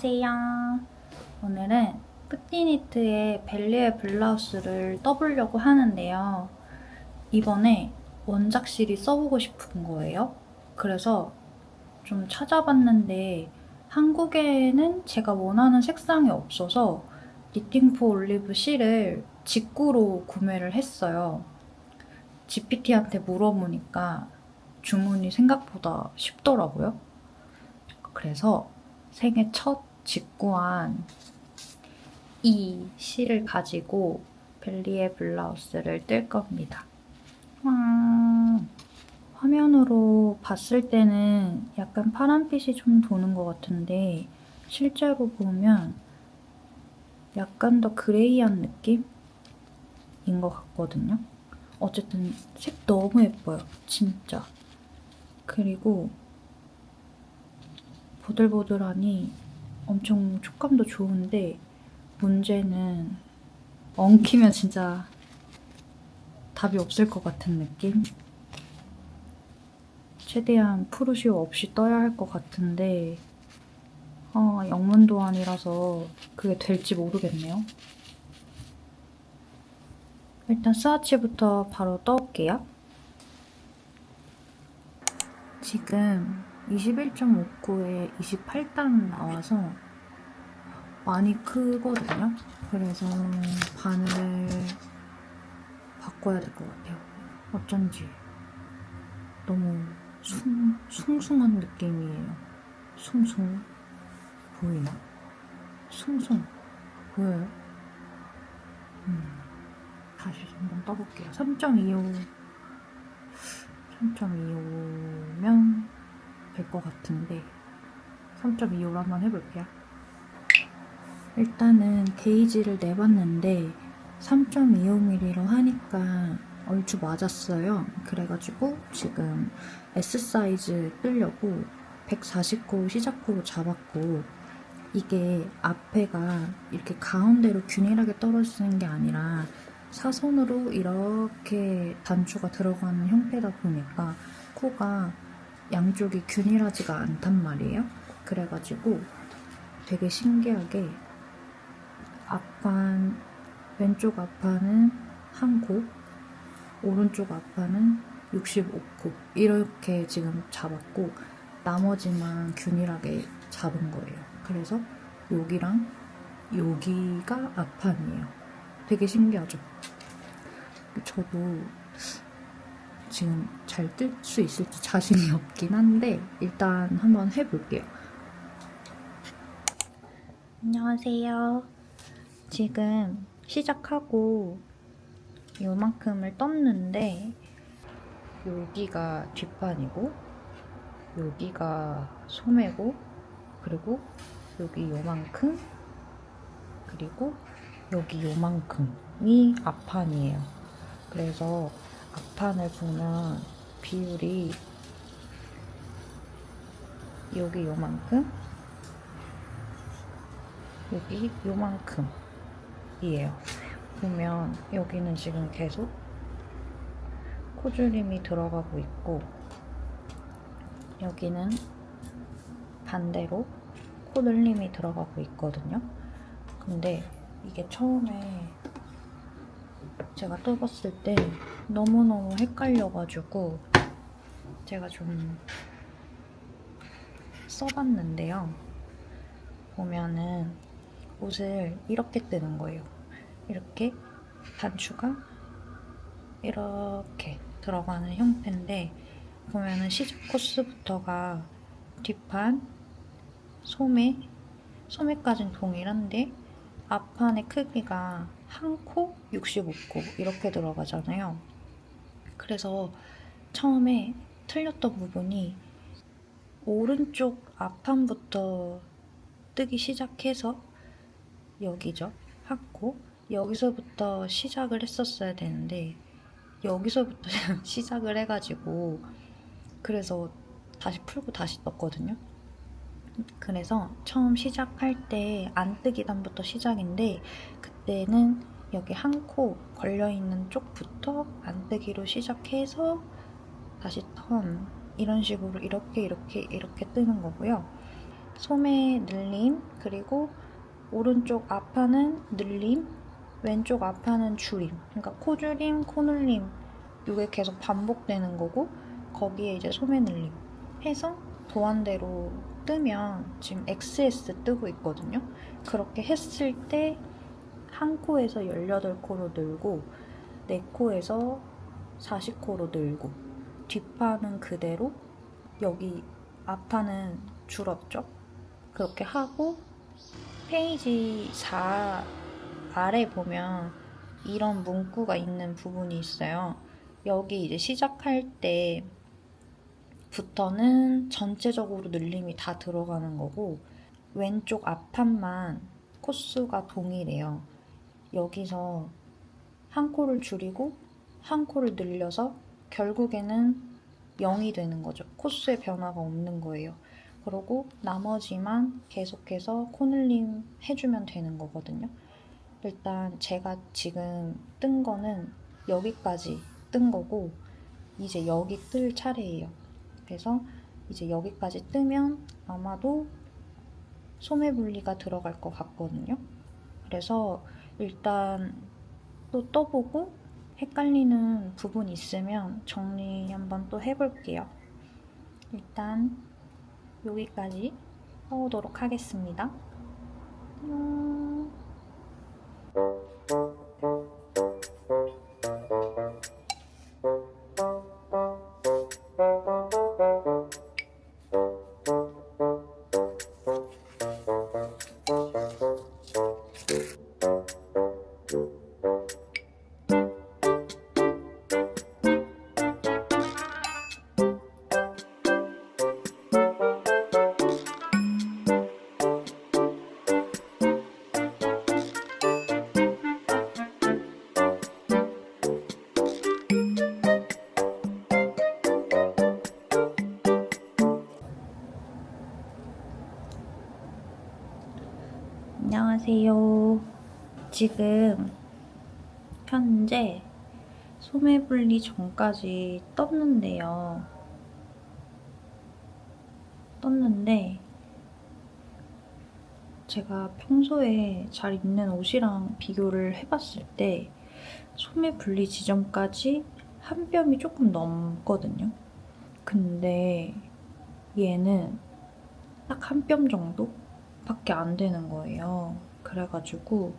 안녕하세요. 오늘은 푸티니트의 벨리에 블라우스를 떠보려고 하는데요. 이번에 원작실이 써보고 싶은 거예요. 그래서 좀 찾아봤는데 한국에는 제가 원하는 색상이 없어서 니팅포 올리브 실을 직구로 구매를 했어요. GPT한테 물어보니까 주문이 생각보다 쉽더라고요. 그래서 생애 첫 직구한 이 실을 가지고 벨리의 블라우스를 뜰 겁니다. 와, 화면으로 봤을 때는 약간 파란빛이 좀 도는 것 같은데 실제로 보면 약간 더 그레이한 느낌인 것 같거든요. 어쨌든 색 너무 예뻐요. 진짜. 그리고 보들보들하니 엄청 촉감도 좋은데 문제는 엉키면 진짜 답이 없을 것 같은 느낌? 최대한 프루시오 없이 떠야 할 것 같은데 아, 영문도 안이라서 그게 될지 모르겠네요. 일단 스와치부터 바로 떠올게요. 지금 21.59에 28단 나와서 많이 크거든요. 그래서 바늘을 바꿔야 될 것 같아요. 어쩐지 너무 숭, 숭숭한 느낌이에요. 숭숭 보이나? 숭숭 보여요? 음, 다시 한번 떠볼게요. 3.25 3.25면 될 것 같은데 3.25로 한번 해볼게요. 일단은 게이지를 내봤는데 3.25mm로 하니까 얼추 맞았어요. 그래가지고 지금 S 사이즈 뜨려고 149 시작호로 잡았고 이게 앞에가 이렇게 가운데로 균일하게 떨어지는 게 아니라 사선으로 이렇게 단추가 들어가는 형태다 보니까 코가 양쪽이 균일하지가 않단 말이에요. 그래가지고 되게 신기하게 앞판 왼쪽 앞판은 한 코, 오른쪽 앞판은 65코 이렇게 지금 잡았고 나머지만 균일하게 잡은 거예요. 그래서 여기랑 여기가 앞판이에요. 되게 신기하죠? 저도 지금 잘 뜰 수 있을지 자신이 없긴 한데 일단 한번 해볼게요. 안녕하세요. 지금 시작하고 요만큼을 떴는데 여기가 뒷판이고 여기가 소매고 그리고 여기 요만큼 그리고 여기 요만큼이 앞판이에요. 그래서 앞판을 보면 비율이 여기 요만큼 여기 요만큼 이에요. 보면 여기는 지금 계속 코줄임이 들어가고 있고 여기는 반대로 코늘림이 들어가고 있거든요. 근데 이게 처음에 제가 떠봤을 때 너무너무 헷갈려가지고 제가 좀 써봤는데요. 보면은 옷을 이렇게 뜨는 거예요. 이렇게 단추가 이렇게 들어가는 형태인데 보면은 시작 코스부터가 뒷판, 소매, 소매까지는 동일한데 앞판의 크기가 한 코, 65코 이렇게 들어가잖아요. 그래서 처음에 틀렸던 부분이 오른쪽 앞판부터 뜨기 시작해서 여기죠. 한 코. 여기서부터 시작을 했었어야 되는데 여기서부터 시작을 해가지고 그래서 다시 풀고 다시 떴거든요. 그래서 처음 시작할 때 안 뜨기 단부터 시작인데 그 때는 여기 한 코 걸려있는 쪽부터 안뜨기로 시작해서 다시 턴 이런 식으로 이렇게 이렇게 이렇게 뜨는 거고요. 소매 늘림, 그리고 오른쪽 앞판은 늘림, 왼쪽 앞판은 줄임. 그러니까 코줄임, 코늘림. 이게 계속 반복되는 거고 거기에 이제 소매 늘림 해서 도안대로 뜨면 지금 XS 뜨고 있거든요. 그렇게 했을 때 한 코에서 18코로 늘고 네 코에서 40코로 늘고 뒷판은 그대로 여기 앞판은 줄었죠. 그렇게 하고 페이지 4 아래 보면 이런 문구가 있는 부분이 있어요. 여기 이제 시작할 때부터는 전체적으로 늘림이 다 들어가는 거고 왼쪽 앞판만 코수가 동일해요. 여기서 한 코를 줄이고 한 코를 늘려서 결국에는 0이 되는 거죠. 코수의 변화가 없는 거예요. 그러고 나머지만 계속해서 코늘림 해주면 되는 거거든요. 일단 제가 지금 뜬 거는 여기까지 뜬 거고 이제 여기 뜰 차례예요. 그래서 이제 여기까지 뜨면 아마도 소매 분리가 들어갈 것 같거든요. 그래서 일단 또 떠보고 헷갈리는 부분 있으면 정리 한번 또 해볼게요. 일단 여기까지 해오도록 하겠습니다. 안녕. 지금 현재 소매 분리 전까지 떴는데요. 떴는데 제가 평소에 잘 입는 옷이랑 비교를 해봤을 때 소매 분리 지점까지 한 뼘이 조금 넘거든요. 근데 얘는 딱 한 뼘 정도? 밖에 안 되는 거예요. 그래가지고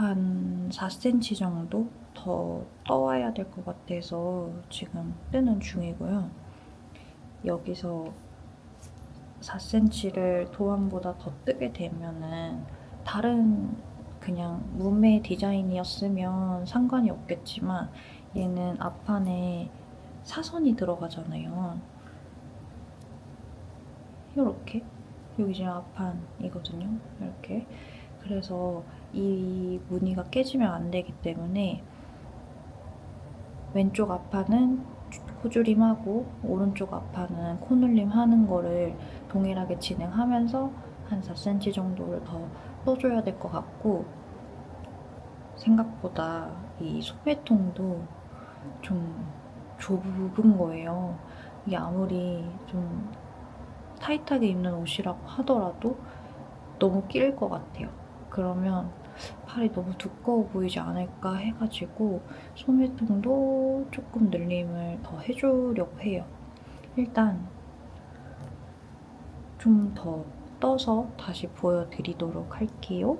한 4cm 정도 더 떠와야 될 것 같아서 지금 뜨는 중이고요. 여기서 4cm를 도안보다 더 뜨게 되면은 다른 그냥 무매 디자인이었으면 상관이 없겠지만 얘는 앞판에 사선이 들어가잖아요. 이렇게 여기 지금 앞판이거든요. 이렇게. 그래서 이 무늬가 깨지면 안 되기 때문에 왼쪽 앞판은 코줄임하고 오른쪽 앞판은 코눌림 하는 거를 동일하게 진행하면서 한 4cm 정도를 더 떠줘야 될 것 같고 생각보다 이 소매통도 좀 좁은 거예요. 이게 아무리 좀 타이트하게 입는 옷이라고 하더라도 너무 낄 것 같아요. 그러면 팔이 너무 두꺼워 보이지 않을까 해가지고 소매통도 조금 늘림을 더 해주려고 해요. 일단 좀 더 떠서 다시 보여드리도록 할게요.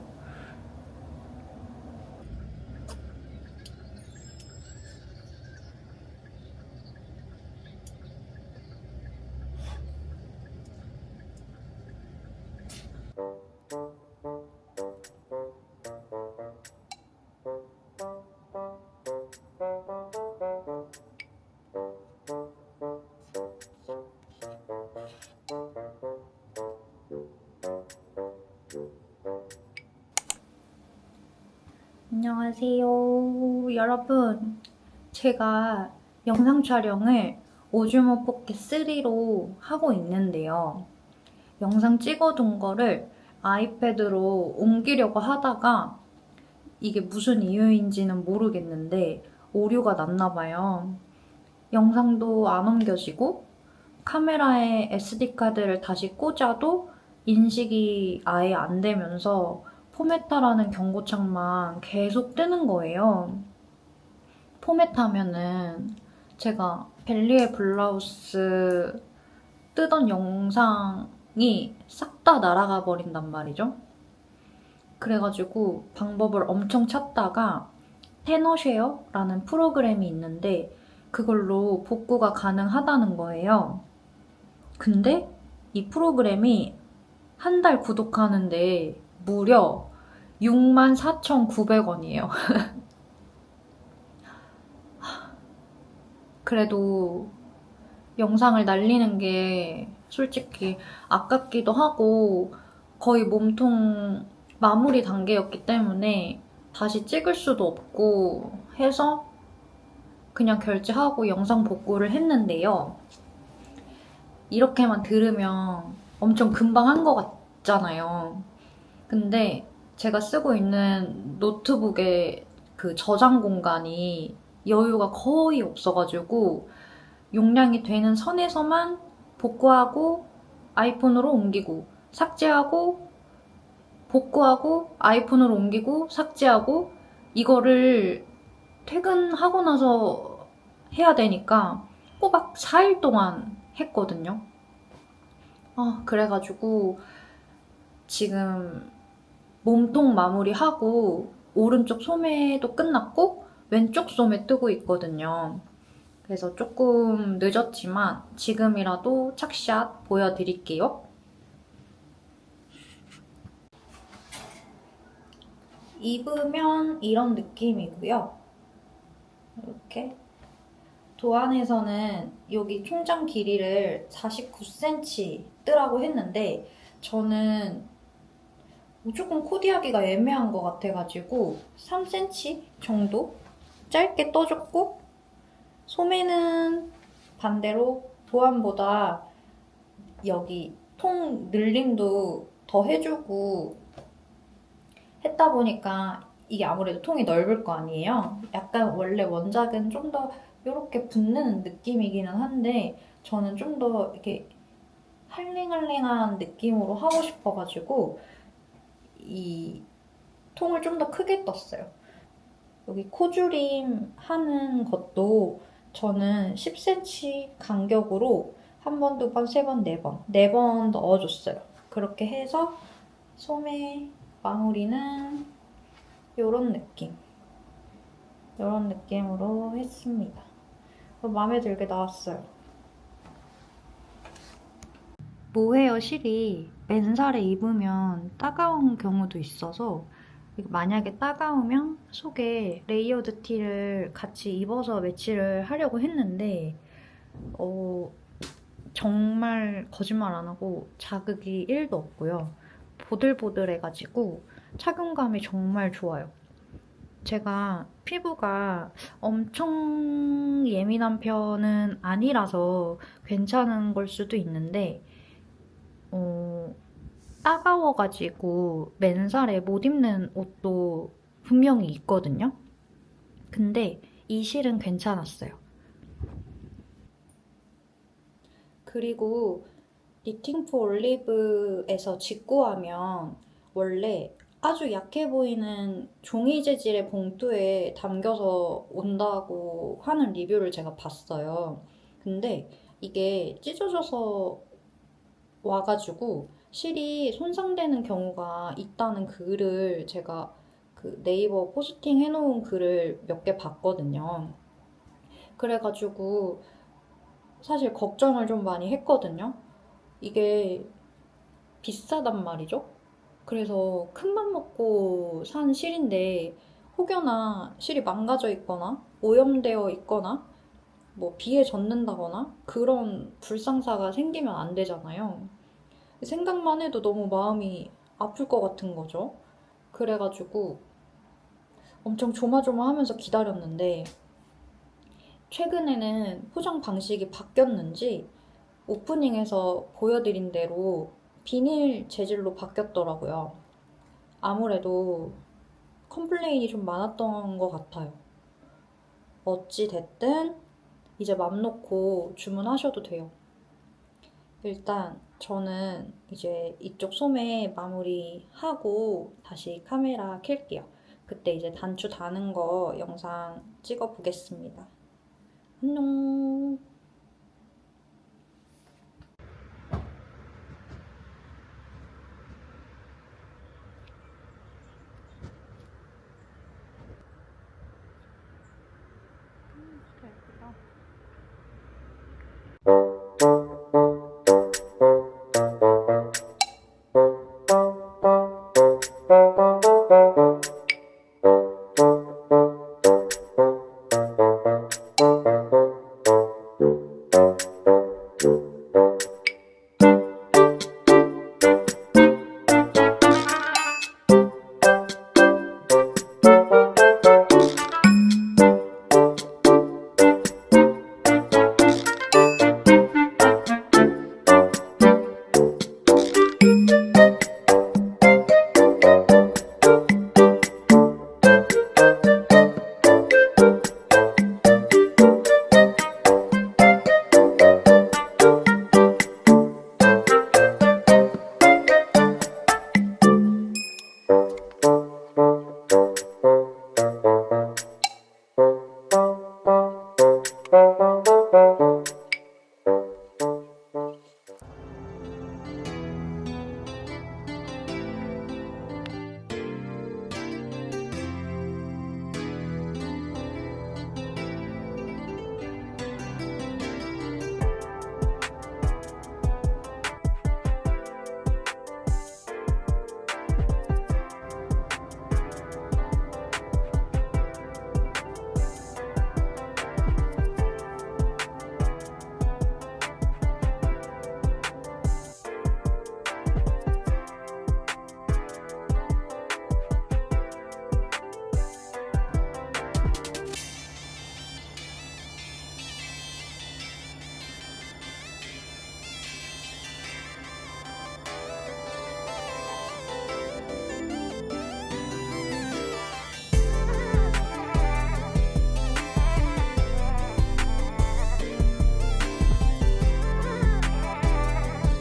안녕하세요. 여러분. 제가 영상 촬영을 오즈모 포켓 3로 하고 있는데요. 영상 찍어둔 거를 아이패드로 옮기려고 하다가 이게 무슨 이유인지는 모르겠는데 오류가 났나 봐요. 영상도 안 옮겨지고 카메라에 SD카드를 다시 꽂아도 인식이 아예 안 되면서 포메타라는 경고창만 계속 뜨는 거예요. 포메타면은 제가 벨리의 블라우스 뜨던 영상이 싹 다 날아가 버린단 말이죠. 그래가지고 방법을 엄청 찾다가 테너쉐어라는 프로그램이 있는데 그걸로 복구가 가능하다는 거예요. 근데 이 프로그램이 한 달 구독하는데 무려 64,900원이에요. 그래도 영상을 날리는 게 솔직히 아깝기도 하고 거의 몸통 마무리 단계였기 때문에 다시 찍을 수도 없고 해서 그냥 결제하고 영상 복구를 했는데요. 이렇게만 들으면 엄청 금방 한 것 같잖아요. 근데 제가 쓰고 있는 노트북의 그 저장 공간이 여유가 거의 없어가지고 용량이 되는 선에서만 복구하고 아이폰으로 옮기고 삭제하고 복구하고 아이폰으로 옮기고 삭제하고 이거를 퇴근하고 나서 해야 되니까 꼬박 4일 동안 했거든요. 아, 그래가지고 지금 몸통 마무리하고 오른쪽 소매도 끝났고 왼쪽 소매 뜨고 있거든요. 그래서 조금 늦었지만 지금이라도 착샷 보여드릴게요. 입으면 이런 느낌이고요. 이렇게 도안에서는 여기 총장 길이를 49cm 뜨라고 했는데 저는 조금 코디하기가 애매한 것 같아가지고 3cm 정도 짧게 떠줬고 소매는 반대로 도안보다 여기 통 늘림도 더 해주고 했다 보니까 이게 아무래도 통이 넓을 거 아니에요. 약간 원래 원작은 좀 더 이렇게 붙는 느낌이기는 한데 저는 좀 더 이렇게 할링할링한 느낌으로 하고 싶어가지고 이 통을 좀 더 크게 떴어요. 여기 코줄임 하는 것도 저는 10cm 간격으로 한 번, 두 번, 세 번, 네 번, 네 번 넣어줬어요. 그렇게 해서 소매 마무리는 이런 느낌. 이런 느낌으로 했습니다. 마음에 들게 나왔어요. 모헤어 실이 맨살에 입으면 따가운 경우도 있어서 만약에 따가우면 속에 레이어드 티를 같이 입어서 매치를 하려고 했는데 어, 정말 거짓말 안 하고 자극이 1도 없고요. 보들보들해가지고 착용감이 정말 좋아요. 제가 피부가 엄청 예민한 편은 아니라서 괜찮은 걸 수도 있는데, 어, 따가워가지고 맨살에 못 입는 옷도 분명히 있거든요. 근데 이 실은 괜찮았어요. 그리고 니팅 포 올리브에서 직구하면 원래 아주 약해 보이는 종이 재질의 봉투에 담겨서 온다고 하는 리뷰를 제가 봤어요. 근데 이게 찢어져서 와가지고 실이 손상되는 경우가 있다는 글을 제가 그 네이버 포스팅 해놓은 글을 몇 개 봤거든요. 그래가지고 사실 걱정을 좀 많이 했거든요. 이게 비싸단 말이죠. 그래서 큰 맘 먹고 산 실인데 혹여나 실이 망가져 있거나 오염되어 있거나 뭐 비에 젖는다거나 그런 불상사가 생기면 안 되잖아요. 생각만 해도 너무 마음이 아플 것 같은 거죠. 그래가지고 엄청 조마조마하면서 기다렸는데 최근에는 포장 방식이 바뀌었는지 오프닝에서 보여드린 대로 비닐 재질로 바뀌었더라고요. 아무래도 컴플레인이 좀 많았던 것 같아요. 어찌 됐든 이제 맘 놓고 주문하셔도 돼요. 일단 저는 이제 이쪽 소매 마무리하고 다시 카메라 켤게요. 그때 이제 단추 다는 거 영상 찍어 보겠습니다. 안녕.